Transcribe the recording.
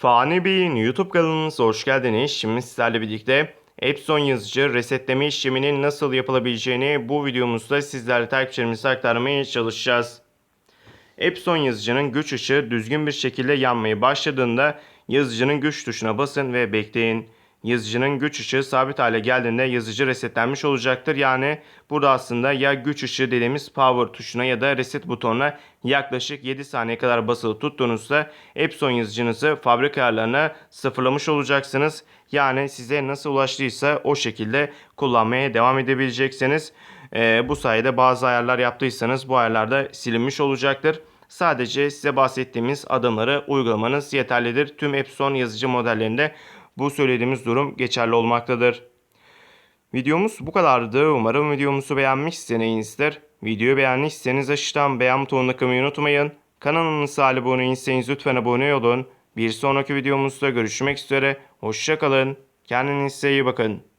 Fani Bey'in YouTube kanalımıza hoş geldiniz. Şimdi sizlerle birlikte Epson yazıcı resetleme işleminin nasıl yapılabileceğini bu videomuzda sizlerle takipçilerimize aktarmaya çalışacağız. Epson yazıcının güç ışığı düzgün bir şekilde yanmaya başladığında yazıcının güç tuşuna basın ve bekleyin. Yazıcının güç ışığı sabit hale geldiğinde yazıcı resetlenmiş olacaktır. Yani burada aslında ya güç ışığı dediğimiz power tuşuna ya da reset butonuna yaklaşık 7 saniye kadar basılı tuttuğunuzda Epson yazıcınızı fabrika ayarlarına sıfırlamış olacaksınız. Yani size nasıl ulaştıysa o şekilde kullanmaya devam edebileceksiniz. Ee, bu sayede bazı ayarlar yaptıysanız bu ayarlar da silinmiş olacaktır. Sadece size bahsettiğimiz adımları uygulamanız yeterlidir. Tüm Epson yazıcı modellerinde bu söylediğimiz durum geçerli olmaktadır. Videomuz bu kadardı. Umarım videomuzu beğenmişsinizdir. Videoyu beğendiyseniz aşağıdan beğen butonuna kılmayı unutmayın. Kanalımıza abone değilseniz lütfen abone olun. Bir sonraki videomuzda görüşmek üzere. Hoşçakalın. Kendinize iyi bakın.